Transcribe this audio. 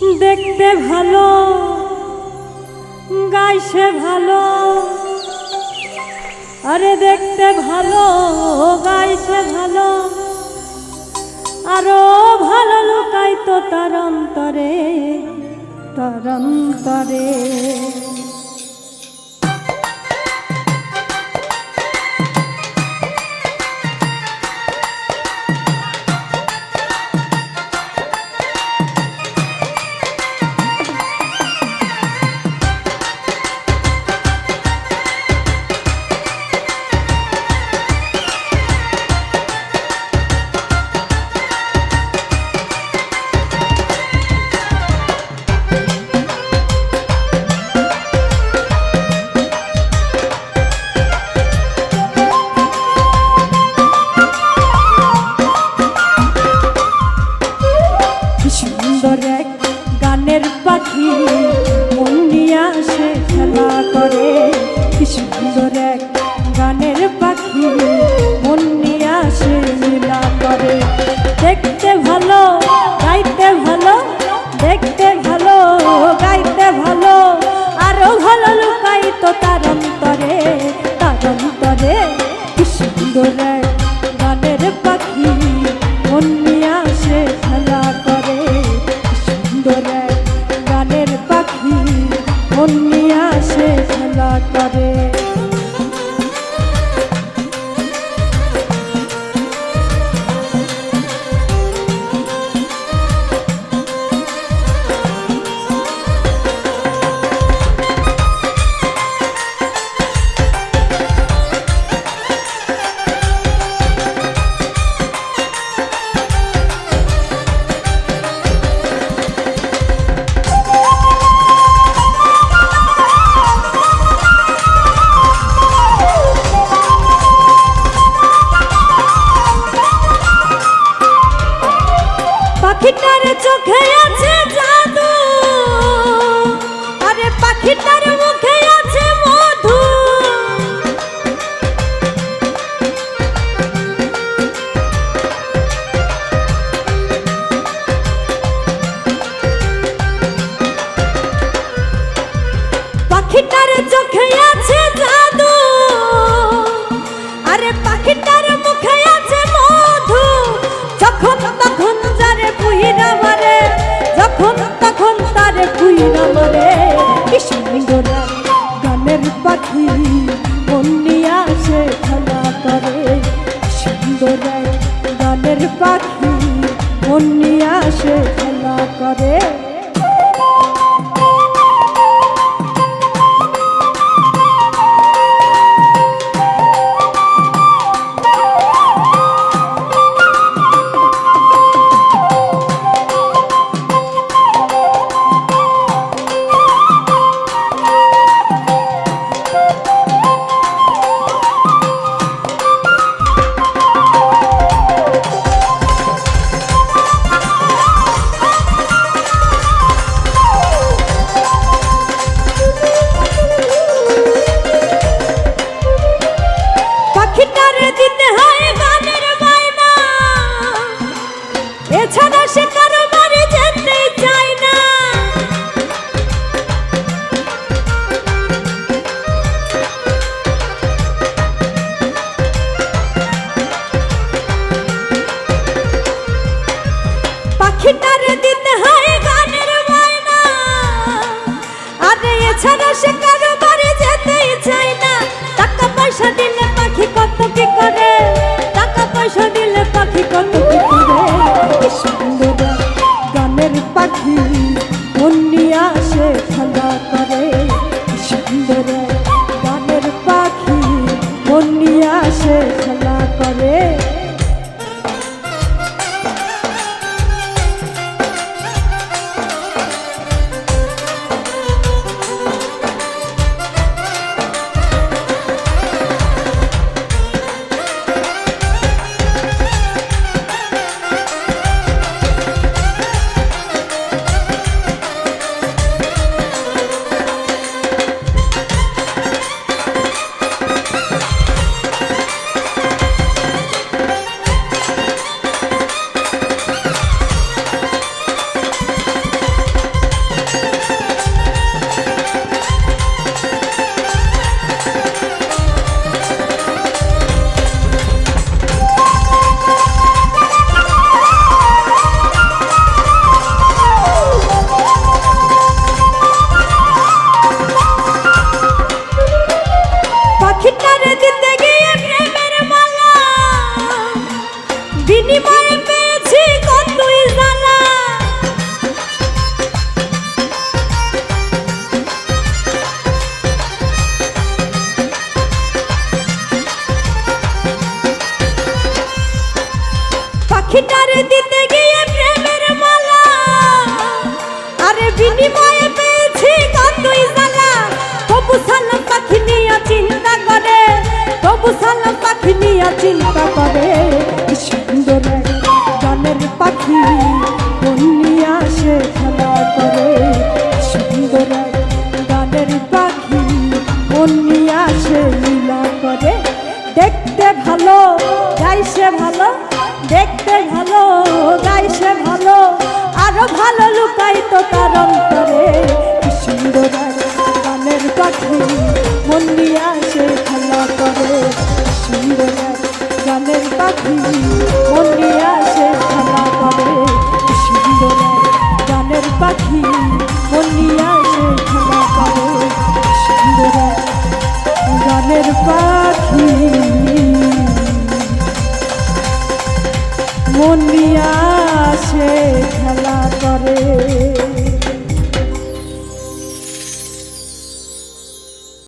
দেখতে ভালো গাইছে ভালো। আরে দেখতে ভালো গাইছে ভালো। আরও ভালো লুকাই তো তার অন্তরে তার অন্তরে। ভালো গাইতে ভালো আরও ভালো লুকাইতো তার অন্ত cadê? আগে এছাড়া সে কারও বাড়ি যেতেই চাই না। বিনিময়ে পেয়েছি কতই জ্বালা তবু সালাম পাখি নিয়ে চিন্তা করে। তবু সালাম পাখি নিয়ে চিন্তা করে। সুন্দর জলের পাখি। ভালো গাইছে ভালো, আরও ভালো লুকাই তো তার অন্তরে। সুন্দর গানের পাখি, মন আসে খেলা করে। সুন্দর মন নিয়ে আসে খেলা করে।